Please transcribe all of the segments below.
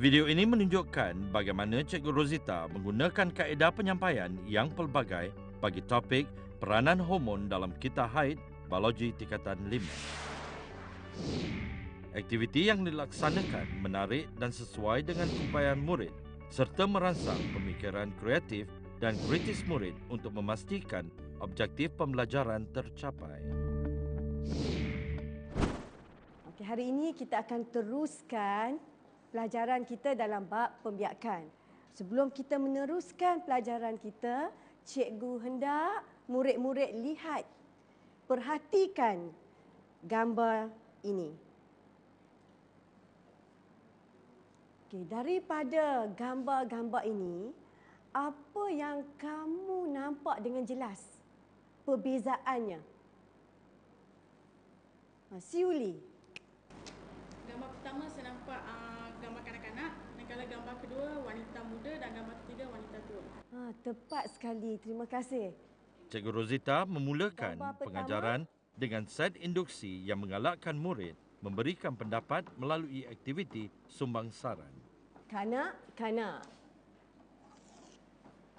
Video ini menunjukkan bagaimana Cikgu Rosita menggunakan kaedah penyampaian yang pelbagai bagi topik peranan hormon dalam kita haid biologi tingkatan 5. Aktiviti yang dilaksanakan menarik dan sesuai dengan upayaan murid serta merangsang pemikiran kreatif dan kritis murid untuk memastikan objektif pembelajaran tercapai. Okay, hari ini kita akan teruskan pelajaran kita dalam bab pembiakan. Sebelum kita meneruskan pelajaran kita, cikgu hendak murid-murid lihat, perhatikan gambar ini. Okay, daripada gambar-gambar ini, apa yang kamu nampak dengan jelas perbezaannya? Ha. Gambar pertama saya nampak uh, gambar kanak-kanak dan kalau gambar kedua wanita muda dan gambar ketiga wanita tua. Ha, tepat sekali. Terima kasih. Cikgu Rosita memulakan pertama. pengajaran dengan set induksi yang mengalakkan murid memberikan pendapat melalui aktiviti sumbang saran. Kanak-kanak.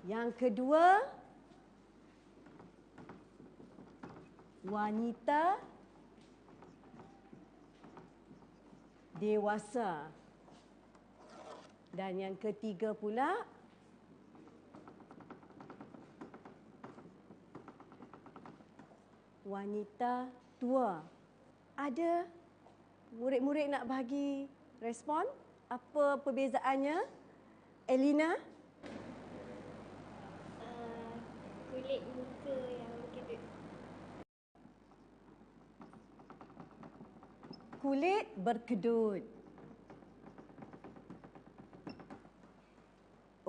Yang kedua, wanita dewasa. Dan yang ketiga pula, wanita tua. Ada murid-murid nak bagi respon? Apa perbezaannya? Elina? uh, kulit muka yang kedut. Kulit berkedut.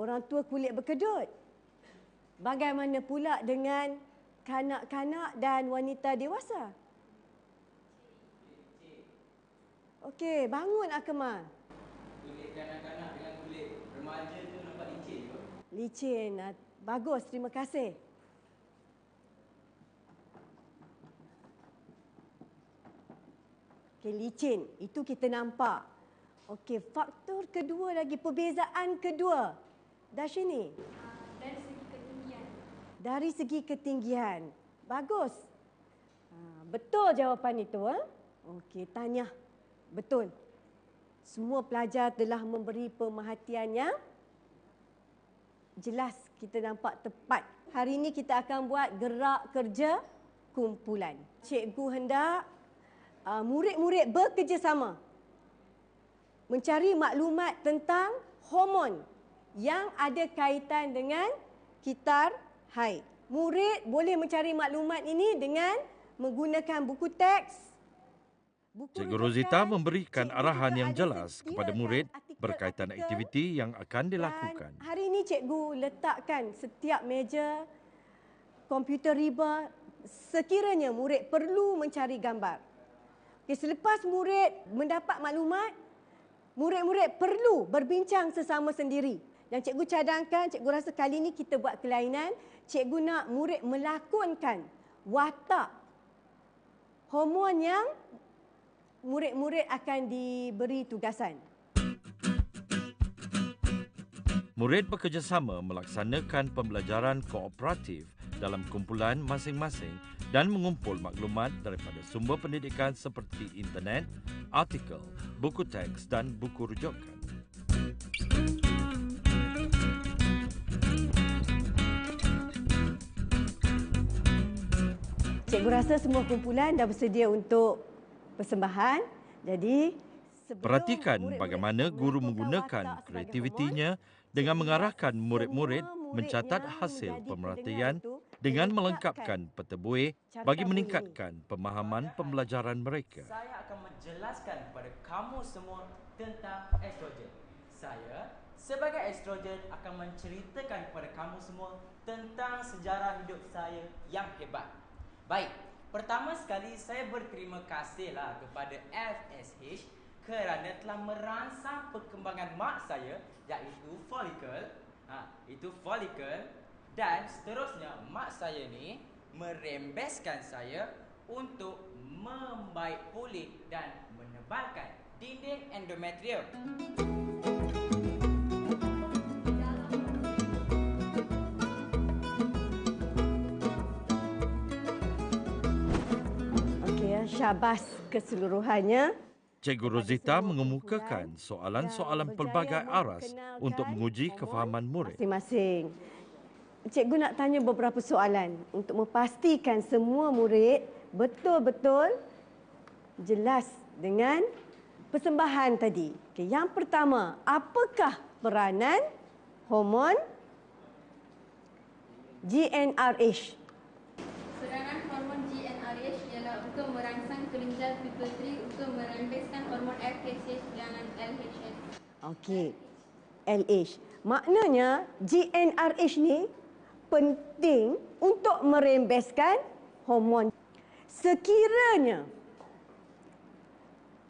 Orang tua kulit berkedut. Bagaimana pula dengan kanak-kanak dan wanita dewasa? Okey, bangun Akmal. Kulit kanak-kanak dengan kulit remaja tu nampak licin ke? Licin. Ah, Bagus, terima kasih. Okey, licin. Itu kita nampak. Okey, faktor kedua lagi, perbezaan kedua. Dashini, Uh, dari segi ketinggian. dari segi ketinggian. Bagus. Ha, betul jawapan itu. Ha? Okey, tanya. Betul. Semua pelajar telah memberi pemerhatian yang jelas kita nampak tepat. Hari ini kita akan buat gerak kerja kumpulan. Cikgu hendak uh, murid-murid bekerjasama mencari maklumat tentang hormon yang ada kaitan dengan kitar haid. Murid boleh mencari maklumat ini dengan menggunakan buku teks. Buku Cikgu. Rosita memberikan Cikgu arahan yang jelas kepada murid berkaitan aktiviti yang akan dilakukan. dan hari ini cikgu letakkan setiap meja komputer riba sekiranya murid perlu mencari gambar. Okay, selepas murid mendapat maklumat, murid-murid perlu berbincang sesama sendiri. Dan cikgu cadangkan, cikgu rasa kali ini kita buat kelainan, cikgu nak murid melakonkan watak hormon yang murid-murid akan diberi tugasan. Murid bekerjasama melaksanakan pembelajaran kooperatif dalam kumpulan masing-masing dan mengumpul maklumat daripada sumber pendidikan seperti internet, artikel, buku teks dan buku rujukan. Cikgu rasa semua kumpulan dah bersedia untuk persembahan. Jadi Perhatikan bagaimana guru menggunakan kreativitinya dengan mengarahkan murid-murid mencatat hasil pemerhatian dengan melengkapkan peta buih bagi meningkatkan pemahaman pembelajaran mereka. Saya akan menjelaskan kepada kamu semua tentang estrogen. Saya sebagai estrogen akan menceritakan kepada kamu semua tentang sejarah hidup saya yang hebat. Baik, pertama sekali saya berterima kasihlah kepada FSH kerana telah merangsang perkembangan mak saya iaitu folikel. Ha, itu folikel dan seterusnya mak saya ni merembeskan saya untuk membaik pulih dan menebalkan dinding endometrium. Syabas keseluruhannya. Cikgu Rosita mengemukakan soalan-soalan pelbagai aras untuk menguji kefahaman murid. Masing-masing. Cikgu nak tanya beberapa soalan untuk memastikan semua murid betul-betul jelas dengan persembahan tadi. Okay, yang pertama, apakah peranan hormon GnRH? Serangan hormon GnRH ialah untuk merangsang kelenjar pituitary untuk merembeskan hormon FSH dan LHS. Okey. LH. Maknanya GnRH ni penting untuk merembeskan hormon. Sekiranya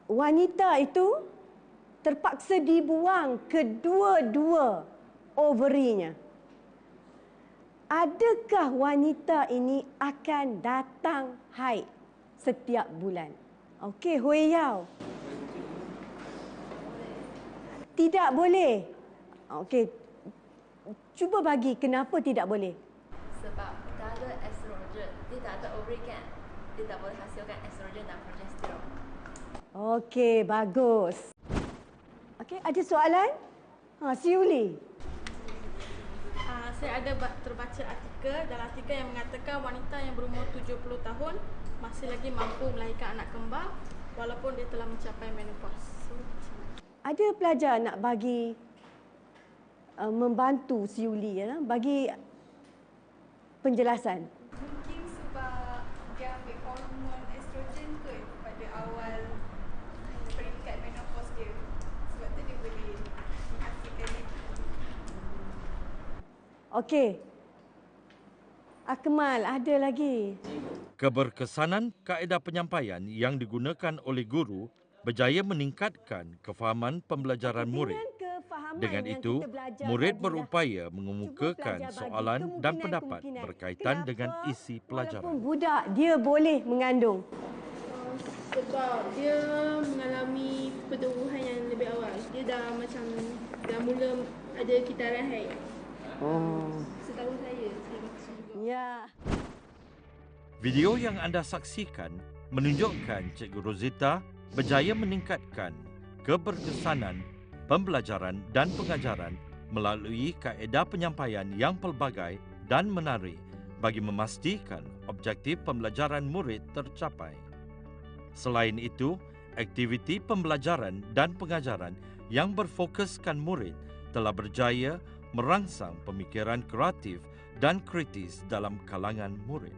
wanita itu terpaksa dibuang kedua-dua ovarinya. Adakah wanita ini akan datang haid setiap bulan? Okey, Hui Yao. Tidak boleh. Okey. Cuba bagi kenapa tidak boleh. Sebab tak ada estrogen. Dia tak ada ovary kan. Dia tak boleh hasilkan estrogen dan progesteron. Okey, bagus. Okey, ada soalan? Ha, si Yuli. Uh, saya ada ba- terbaca artikel dalam artikel yang mengatakan wanita yang berumur 70 tahun masih lagi mampu melahirkan anak kembar walaupun dia telah mencapai menopause. So? Ada pelajar nak bagi uh, membantu si Yuli ya, bagi penjelasan. Mungkin sebab dia ambil hormon estrogen kot pada awal peringkat menopause dia. Sebab tu dia boleh menghasilkan itu. Okey. Akmal, ada lagi. Keberkesanan kaedah penyampaian yang digunakan oleh guru berjaya meningkatkan kefahaman pembelajaran murid. Dengan itu, murid tadi berupaya mengemukakan soalan dan pendapat berkaitan dengan isi pelajaran. Walaupun budak dia boleh mengandung. Uh, sebab dia mengalami pertubuhan yang lebih awal. Dia dah macam dah mula ada kitaran haid. Oh. Setahu saya, saya juga. Ya. Video yang anda saksikan menunjukkan Cikgu Rosita berjaya meningkatkan keberkesanan pembelajaran dan pengajaran melalui kaedah penyampaian yang pelbagai dan menarik bagi memastikan objektif pembelajaran murid tercapai. Selain itu, aktiviti pembelajaran dan pengajaran yang berfokuskan murid telah berjaya merangsang pemikiran kreatif dan kritis dalam kalangan murid.